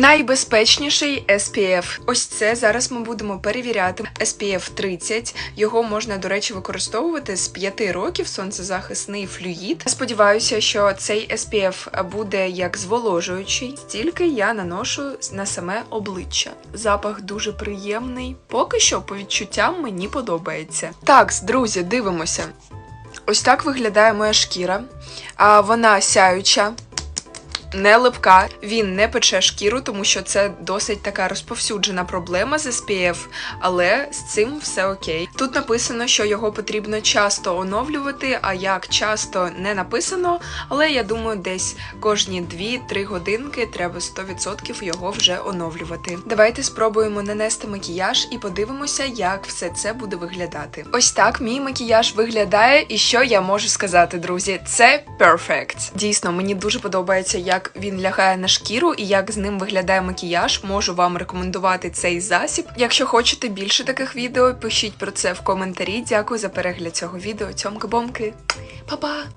Найбезпечніший SPF. Ось це зараз ми будемо перевіряти. SPF 30. Його можна, до речі, використовувати з 5 років. Сонцезахисний флюїд. Сподіваюся, що цей SPF буде як зволожуючий. Стільки я наношу на саме обличчя. Запах дуже приємний. Поки що, по відчуттям, мені подобається. Так, друзі, дивимося. Ось так виглядає моя шкіра. А вона сяюча. Не липка, він не пече шкіру, тому що це досить така розповсюджена проблема з SPF, але з цим все окей. Тут написано, що його потрібно часто оновлювати, а як часто не написано, але я думаю, десь кожні 2-3 годинки треба 100% його вже оновлювати. Давайте спробуємо нанести макіяж і подивимося, як все це буде виглядати. Ось так мій макіяж виглядає, і що я можу сказати, друзі, це perfect. Дійсно, мені дуже подобається, як він лягає на шкіру і як з ним виглядає макіяж. Можу вам рекомендувати цей засіб. Якщо хочете більше таких відео, пишіть про це в коментарі. Дякую за перегляд цього відео. Цьомки-бомки. Па-па!